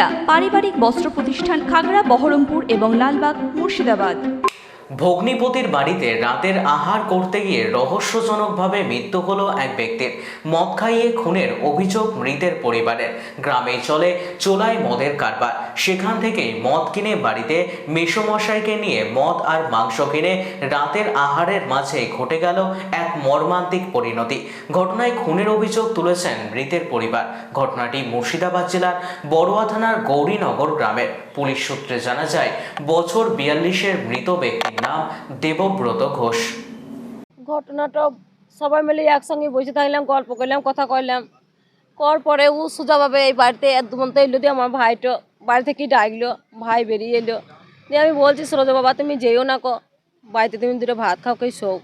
সুনিতা পারিবারিক বস্ত্র প্রতিষ্ঠান খাগড়া, বহরমপুর এবং লালবাগ, মুর্শিদাবাদ। ভগ্নিপতির বাড়িতে রাতের আহার করতে গিয়ে রহস্যজনকভাবে মৃত্যু হলো এক ব্যক্তির। মদ খাইয়ে খুনের অভিযোগ মৃতের পরিবারের গ্রামে চলে চোলায় মদের কারবার। সেখান থেকেই মদ কিনে বাড়িতে মেসমশাইকে নিয়ে মদ আর মাংস কিনে রাতের আহারের মাঝে ঘটে গেল এক মর্মান্তিক পরিণতি। ঘটনায় খুনের অভিযোগ তুলেছেন মৃতের পরিবার। ঘটনাটি মুর্শিদাবাদ জেলার বড়ুয়া থানার গৌরীনগর গ্রামের। পুলিশ সূত্রে জানা যায়, বছর বিয়াল্লিশের মৃত ব্যক্তির নাম দেবব্রত ঘোষ। ঘটনাটা সবাই মিলে একসঙ্গে বসে থাকলাম, গল্প করলাম, কথা কইলাম। কর পরে ও সোজাভাবে এই বাড়িতে এক দুমন্ত এলো দিয়ে আমার ভাইটা বাড়ি থেকে ডাকলো, ভাই বেরিয়ে এলো। দিয়ে আমি বলছি, সরোজা বাবা, তুমি যেও না কো। বাড়িতে তুমি দুটো ভাত খাও কে শোক?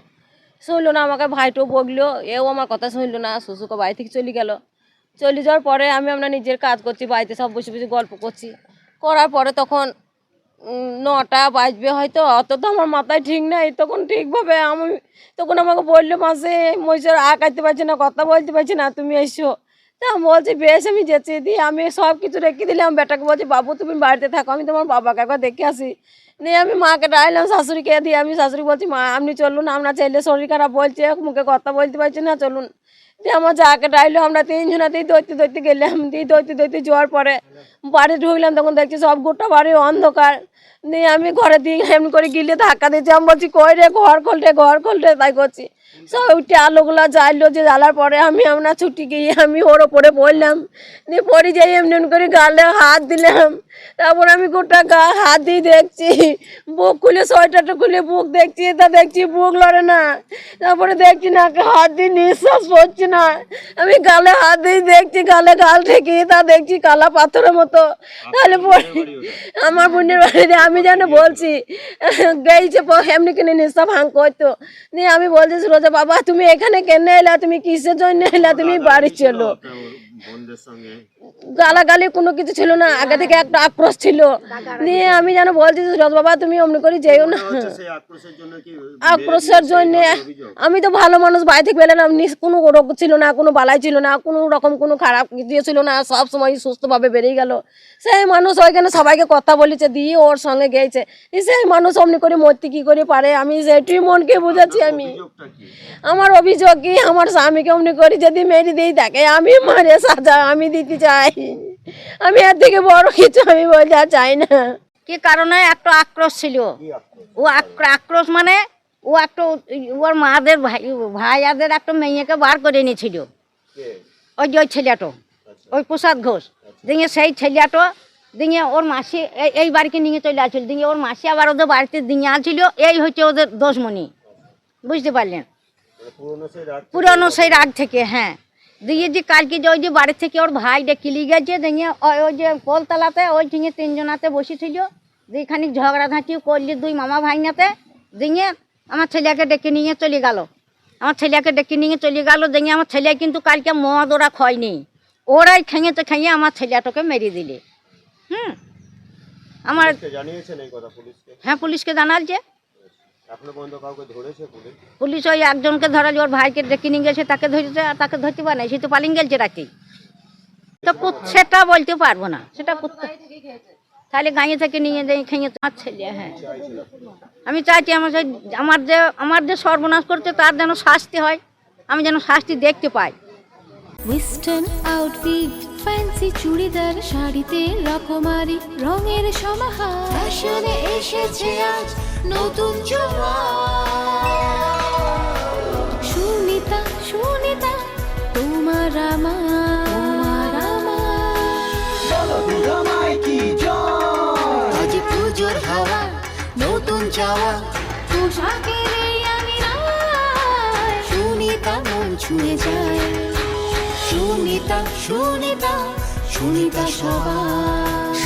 শুনলো না, আমাকে ভাইটো বকলো, এও আমার কথা শুনলো না, শ্বশুরকে বাড়ি থেকে চলে গেল। চলে যাওয়ার পরে আমি আমরা নিজের কাজ করছি, বাড়িতে সব বসে বসে গল্প করছি। করার পরে তখন নটা বাজবে হয়তো, অত তো আমার মাথায় ঠিক নাই, তখন ঠিকভাবে আমি, তখন আমাকে বলল, মাসে মহিষের আঁকাইতে পারছি না, কথা বলতে পারছি না, তুমি এসো। তা আমি বলছি, বেশ আমি যেতে দিই, আমি সব কিছু রেখে দিলাম। বেটাকে বলছি, বাবু, তুমি বাড়িতে থাকো, আমি তোমার বাবাকে একবার দেখে আসি। নিয়ে আমি মাকে ডাইলাম শাশুড়িকে দিয়ে আমি শাশুড়ি বলছি, মা, আপনি চলুন, আমরা চাইলে শরীর খারাপ বলছে মুখে কথা বলতে পারছি না, চলুন। দিয়ে আমার যাকে ডাইলো আমরা তিনজনাতেই দৈতে দৈতে গেলাম। দিয়ে দৈতে দৈতে যাওয়ার পরে বাড়ি ঢুকলাম, তখন দেখছি সব গোটা বাড়ি অন্ধকার। দিয়ে আমি ঘরে দিয়ে এমনি করে গিলে ধাক্কা দিয়েছি আমি বলছি কই রে ঘর খোলটে ঘর খোলটে তাই করছি। সব উঠে আলোগুলো জ্বাললো যে জ্বালার পরে আমি আমরা ছুটি গিয়ে আমি ওর ওপরে পড়লাম। দিয়ে পড়ে যাই এমনি এমনি করে গালে হাত দিলাম। তারপর আমি গোটা গা হাত দিয়ে দেখছি বুক খুলে সোয়েটারটা খুলে বুক দেখছি তা দেখছি বুক লড়ে না। তারপরে দেখছি না হাত দিয়ে নিঃশ্বাস পড়ছে না। আমি গালে হাত দিয়ে দেখছি গালে গাল থেকে তা দেখছি কালা পাথরের মতো। তাহলে পরে আমার বোনের বাড়িতে আমি যেন বলছি গেইছে এমনি কিনে নিস্তা ভাঙ করতো নিয়ে আমি বলছি সুরজা বাবা তুমি এখানে কেন এলা তুমি কিসের জন্য এলা তুমি বাড়ি চলো গালাগালি কোনো কিছু ছিল না আগে থেকে একটা আক্রোশ ছিল। নিয়ে আমি যেন বলছি সুরজ বাবা তুমি অমনি করে যেও না। আক্রোশের জন্য আমি তো ভালো মানুষ বাড়ি থেকে বেলাম নিস- কোনো রোগ ছিল না কোনো বালাই ছিল না কোনো রকম কোনো খারাপ কিছু ছিল না সব সময় সুস্থভাবে বেরিয়ে গেল। সেই মানুষ ওইখানে সবাইকে কথা বলেছে দিয়ে ওর সঙ্গে গেছে সেই মানুষ অমনি করে মরতে কি করে পারে? আমি সেটি মনকে বুঝাচ্ছি আমি। আমার অভিযোগ কি? আমার স্বামীকে অমনি করে যদি মেরে দিয়ে থাকে আমি মারে সাজা আমি দিতে চাই। আমি এর থেকে বড় কিছু আমি বলতে চাই না। কি কারণে একটা আক্রোশ ছিল? ও আক্র- আক্রোশ মানে ও একটা ওর মাদের ভাই ভাইয়াদের একটা মেয়েকে বার করে নিয়েছিল ওই যে ওই ছেলেটো। ওই প্রসাদ ঘোষ। দিয়ে সেই ছেলেটো দিয়ে ওর মাসি এই- এই বাড়িকে নিয়ে চলে আসছিল। দিয়ে ওর মাসি আবার ওদের বাড়িতে দিয়ে আসছিল। এই হচ্ছে ওদের দোষমণি বুঝতে পারলেন? পুরনো সেই রাগ থেকে হ্যাঁ। দিয়ে যে কালকে যে ওই যে বাড়ি থেকে ওর ভাই কিলি গেছে দিয়ে ওই ওই যে কোলতলাতে ওই ঠিঙে তিনজনাতে বসেছিল দিয়ে খানিক ঝগড়াঝাঁটি করলি দুই মামা ভাইনাতে দিয়ে আমার ছেলেকে ডেকে নিয়ে চলে গেল। আমার ছেলেকে ডেকে নিয়ে চলে গেল দিয়ে আমার ছেলে কিন্তু কালকে মদ ওরা খয়নি। ওরাই খেঙেতে খেয়ে আমার ছেলেটাকে মেরে দিলে। হুম? আমার হ্যাঁ পুলিশকে কাউকে ধরেছে পুলিশ? পুলিশ ওই একজনকে ধরা ওর ভাইকে ডেকে নিয়ে গেছে তাকে ধরেছে আর তাকে ধরতে পারে না। সে তো পালিয়ে গেছে রাতে। তো সেটা বলতে পারব না। সেটা তাহলে গাঁয়ে থেকে নিয়ে যাই খেয়ে আমার ছেলে হ্যাঁ। আমি চাইছি আমার যে আমার যে আমার যে সর্বনাশ করছে তার যেন শাস্তি হয় আমি যেন শাস্তি দেখতে পাই। ওয়েস্টার্ন আউটফিট ফ্যান্সি চুড়িদার শাড়িতে রকমারি রঙের সমাহার। ফ্যাশনে এসেছে আজ নতুন সুনিতা সুনিতা, তোমার আমার। আমার। আজ পুজোর হাওয়া, নতুন চাওয়া। পোশাকের আমিরায় সুনিতা, মন ছুঁয়ে যায়। সুনিতা সুনিতা সুনিতা সবার।